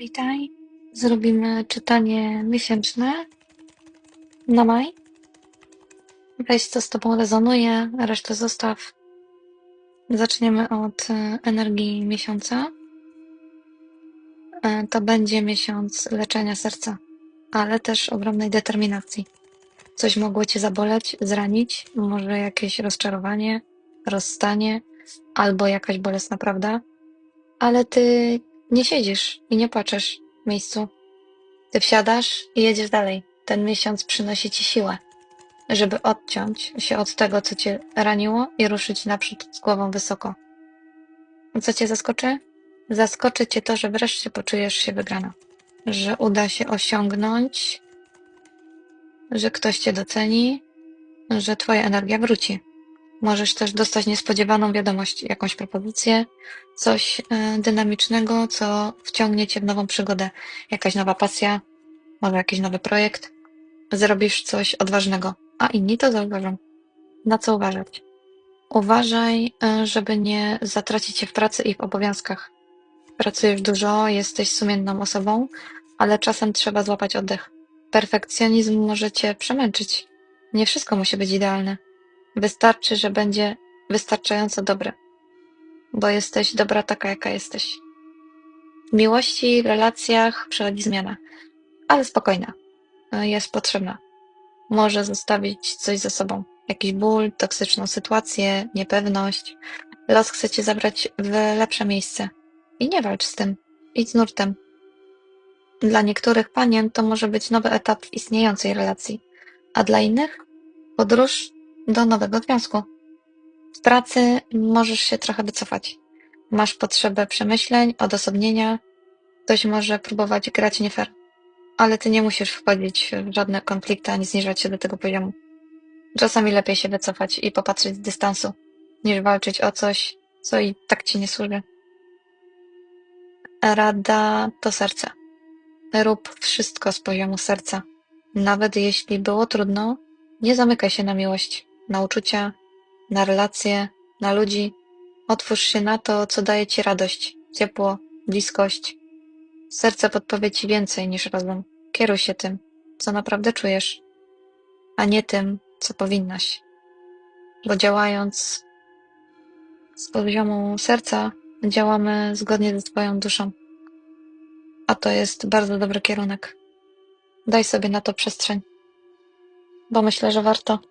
Witaj. Zrobimy czytanie miesięczne na maj. Weź co z Tobą rezonuje, resztę zostaw. Zaczniemy od e, energii miesiąca. E, To będzie miesiąc leczenia serca, ale też ogromnej determinacji. Coś mogło Cię zaboleć, zranić, może jakieś rozczarowanie, rozstanie albo jakaś bolesna prawda, ale Ty nie siedzisz i nie płaczesz w miejscu. Ty wsiadasz i jedziesz dalej. Ten miesiąc przynosi ci siłę, żeby odciąć się od tego, co cię raniło i ruszyć naprzód z głową wysoko. Co cię zaskoczy? Zaskoczy cię to, że wreszcie poczujesz się wygrana. Że uda się osiągnąć, że ktoś cię doceni, że twoja energia wróci. Możesz też dostać niespodziewaną wiadomość, jakąś propozycję, coś e, dynamicznego, co wciągnie cię w nową przygodę. Jakaś nowa pasja, może jakiś nowy projekt. Zrobisz coś odważnego, a inni to zauważą. Na co uważać? Uważaj, e, żeby nie zatracić się w pracy i w obowiązkach. Pracujesz dużo, jesteś sumienną osobą, ale czasem trzeba złapać oddech. Perfekcjonizm może cię przemęczyć. Nie wszystko musi być idealne. Wystarczy, że będzie wystarczająco dobre, bo jesteś dobra taka, jaka jesteś. W miłości, w relacjach przychodzi zmiana, ale spokojna. Jest potrzebna. Może zostawić coś za sobą. Jakiś ból, toksyczną sytuację, niepewność. Los chce cię zabrać w lepsze miejsce. I nie walcz z tym. Idź z nurtem. Dla niektórych panien to może być nowy etap w istniejącej relacji, a dla innych podróż do nowego związku. W pracy możesz się trochę wycofać. Masz potrzebę przemyśleń, odosobnienia. Ktoś może próbować grać nie fair, ale ty nie musisz wchodzić w żadne konflikty ani zniżać się do tego poziomu. Czasami lepiej się wycofać i popatrzeć z dystansu, niż walczyć o coś, co i tak ci nie służy. Rada to serce. Rób wszystko z poziomu serca. Nawet jeśli było trudno, nie zamykaj się na miłość, na uczucia, na relacje, na ludzi. Otwórz się na to, co daje ci radość, ciepło, bliskość. Serce podpowie ci więcej niż rozum. Kieruj się tym, co naprawdę czujesz, a nie tym, co powinnaś. Bo działając z poziomu serca, działamy zgodnie ze swoją duszą. A to jest bardzo dobry kierunek. Daj sobie na to przestrzeń, bo myślę, że warto.